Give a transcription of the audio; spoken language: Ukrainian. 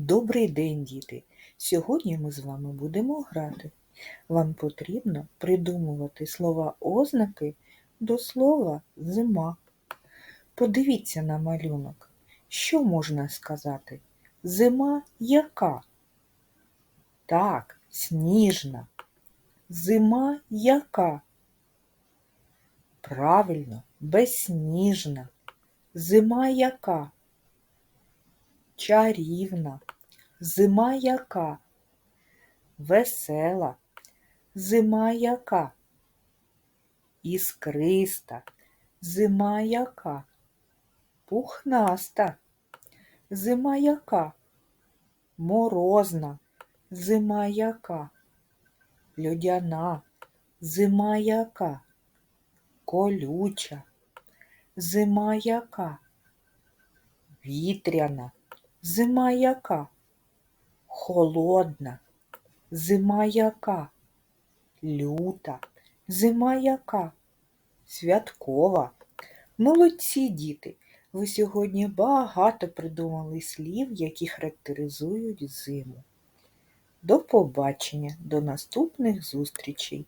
Добрий день, діти! Сьогодні ми з вами будемо грати. Вам потрібно придумувати слова ознаки до слова зима. Подивіться на малюнок. Що можна сказати? Зима яка? Так, сніжна. Зима яка? Правильно, безсніжна. Зима яка? Чарівна. Зима яка? Весела. Зима яка? Іскриста. Зима яка? Пухнаста. Зима яка? Морозна. Зима яка? Льодяна. Зима яка? Колюча. Зима яка? Вітряна. Зима яка? Холодна. Зима яка? Люта. Зима яка? Святкова. Молодці діти! Ви сьогодні багато придумали слів, які характеризують зиму. До побачення, до наступних зустрічей!